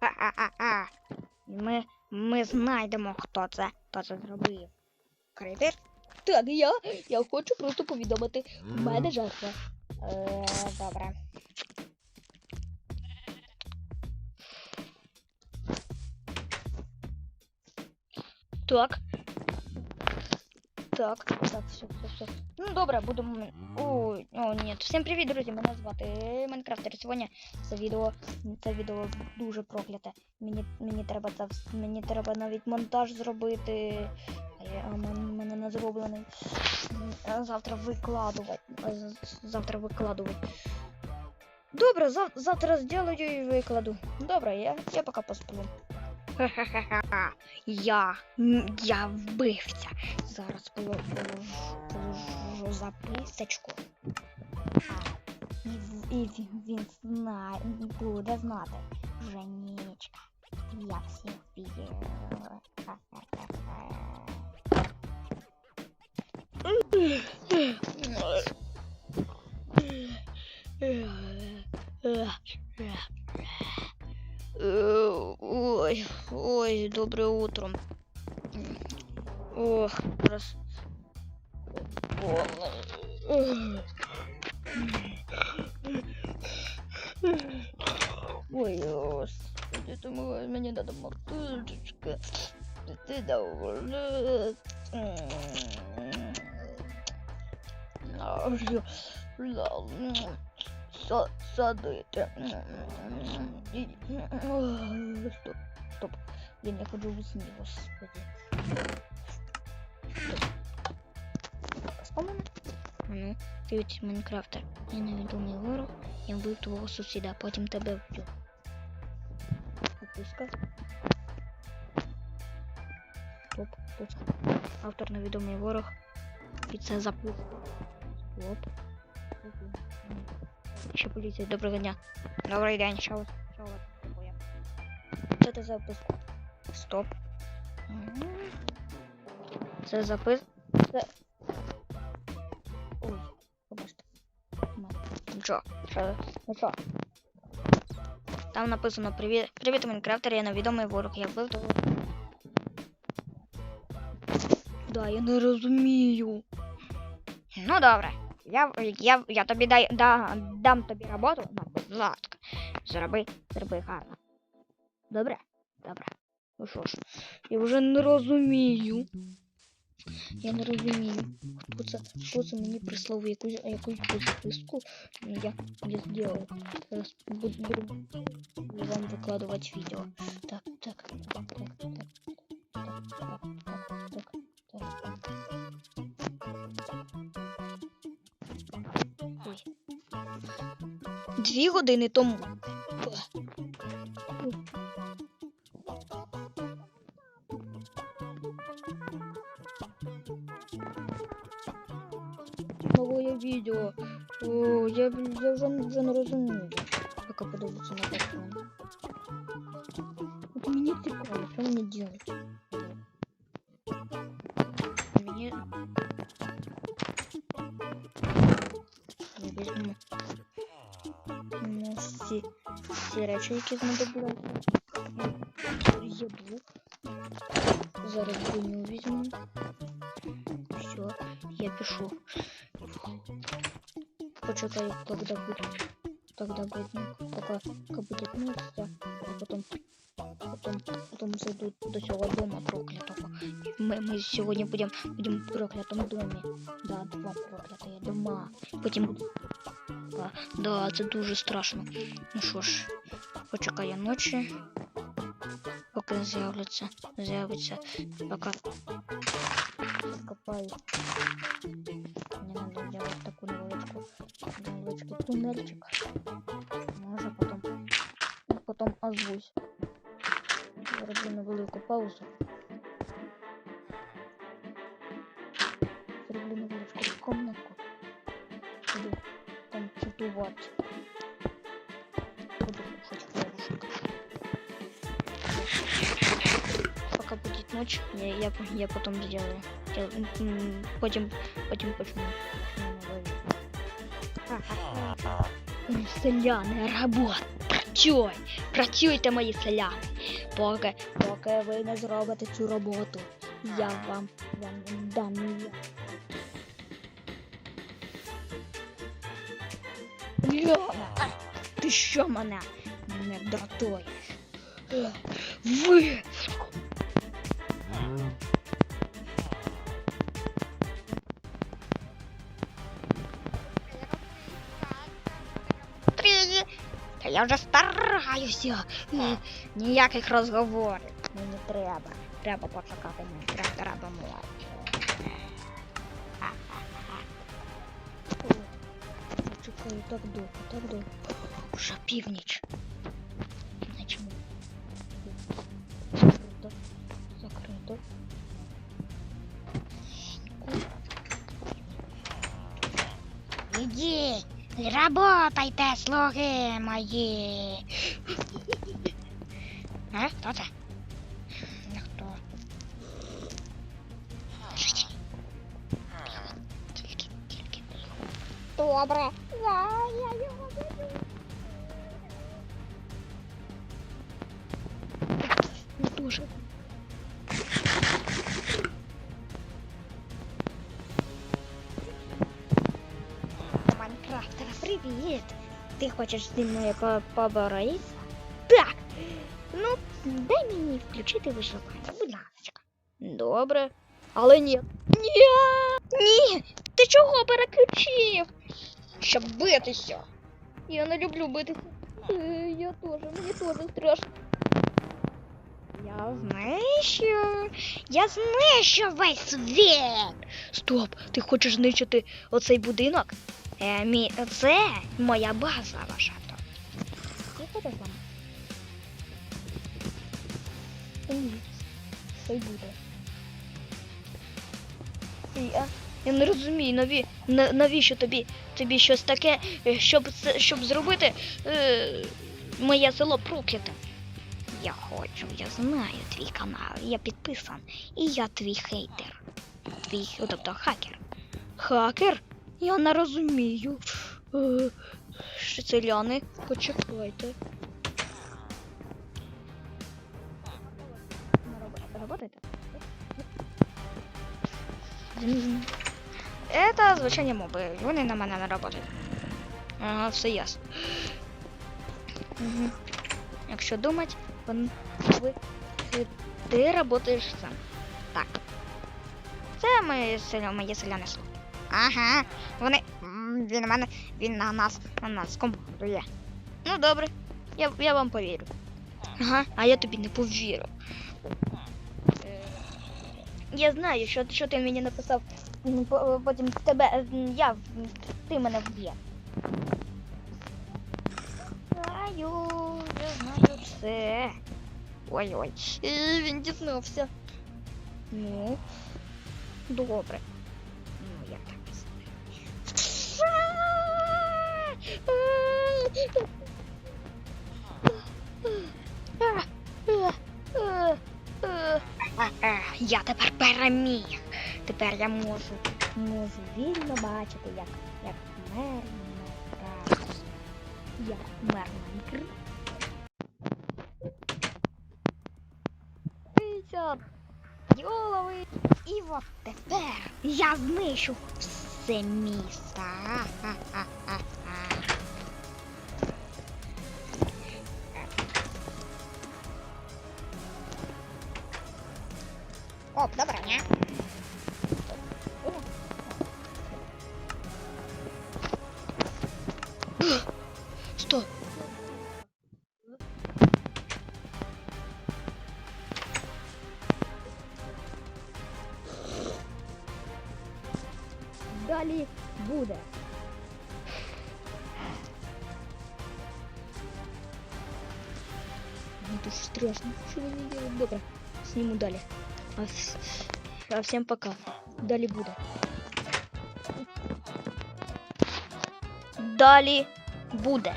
Ха-ха-ха. Ми, ми знайдемо, хто це, хто це зробив. Критер? Так, я, я хочу просто повідомити. У мене жертва. Е, добре. Так. Так, так, все, все, все. Ну добре, будемо. Ой, о, ні. Всім привіт, друзі! Мене звати Майнкрафтер. Сьогодні це відео. Це відео дуже прокляте. Мені, мені треба це мені треба навіть монтаж зробити. А мене не зроблений. Завтра викладувати. Завтра викладувати. Добре, зав- завтра зроблю і викладу. Добре, я, я поки посплю. Ха-ха-ха. Я. Я вбивця. Зараз положу, записочку. І, він, він знає, буде знати. Женічка. Я всіх вб'ю. Доброе утро. Ох, раз. Ой, господи, ты мне надо мотылечка. Ты довольна. Са- Садити. Стоп, стоп. Блін, я ходжу в сні, господи. Спомню? Ну, привіт, Майнкрафтер. Я невідомий ворог, я вбив твого сусіда, потім тебе вб'ю. Підписка. Стоп, тут. Автор невідомий ворог. І це запуск. Стоп. Ще поліція, доброго дня. Добрий день, що ви? Що ви таке? Це ти запис. Стоп. Це запис. Це. Ой, побачте. Ну, Нічого. Ну що? Там написано Привіт, привіт, Майнкрафтер, я невідомий ворог, я вбив того. Да, я не розумію. Ну добре. Я, я, я тобі дай, да, дам тобі роботу. На, будь ласка. Зроби, зроби гарно. Добре? Добре. Ну що ж, я вже не розумію. Я не розумію. Хто це, хто це мені прислав якусь, якусь записку. Я, я зробив. Зараз буду, вам викладувати відео. Так, так, так, так, так, так, так, так, так, так, так. Ой. Дві години тому. відео. О, я, я вже, вже не розумію, яка подобається на телефоні. От мені цікаво, що мені делать? Мені... Я візьму ну, всі, всі речі, які знадобляться. Їду. Зараз броню візьму. Все, я пишу. Почекаю, когда будет. Когда будет, пока, пока будет место, а потом, потом, потом зайду до цього дома проклятого. Ми, ми сьогодні будемо будем в проклятому домі. Да, два проклятые дома. Потім буде. Да, да, це дуже страшно. Ну що ж, почекаю ночі. Поки з'являться, з'явиться, пока копаю. Туннельчик. Може потом, потом озвусь. Зроблю невелику паузу. Зроблю невеличку комнатку. Буду там читувати. Буду кушать. Пока будет ночь, я, я, я потом сделаю. Я, м, потім, потім Селяни, работать! Працюй! Працюйте, мої селяни! Поки, поки ви не зробите цю роботу, я вам, вам дам ніяк. Льона, ти що мене не дратуєш? Ви! Я вже стараюся. Ні- Ніяких розговорів. Мені треба. Треба почекати мені. Треба, треба. Чекаю так довго, так довго. Уже північ. Работайте, слуги мої. А, хто це? Ніхто. Добре, я, я привіт! Ти хочеш зі мною по- поборотися? Так. Ну, дай мені включити виживання, будь ласка. Добре. Але ні. Ні! Ні! Ти чого переключив? Щоб битися. Я не люблю битися. Е, Я теж, мені теж страшно. Я знищу. Я знищу весь світ. Стоп, ти хочеш знищити оцей будинок? Е, мі... Це моя база ваша. Ти хочеш вам? Ні, це й буде. Я, я не розумію, наві, на- навіщо тобі, тобі щось таке, е, щоб, щоб зробити е, моє село прокляте. Я хочу, я знаю твій канал, я підписан, і я твій хейтер. Твій, о, тобто хакер. Хакер? Я не розумію. Е, Селяни, почекайте. Это звичайні моби. Вони на мене не працюють. Ага, все ясно. Якщо думати, вон, ви, ти, працюєш сам. Так. Це моє селя, моє селяне. Ага. Вони. Він на мене. Він на нас. На нас командує. Ну добре. Я, я вам повірю. Ага, а я тобі не повірю. Е, Я знаю, що, що ти мені написав. Потім тебе. Я. Ти мене вб'є. Знаю, я знаю все. Ой-ой. І Він дізнався. Ну, добре. Я тепер переміг. Тепер я можу, можу вільно бачити, як, як мер Майнкрафт. Як мер Майнкрафт. 50. І от тепер я знищу все місто. Стоп. Далі буде. Мені дуже страшно. Що мені делать? Добре. Сніму далі. А, вс- а всім пока. Далі буде. Далі буде.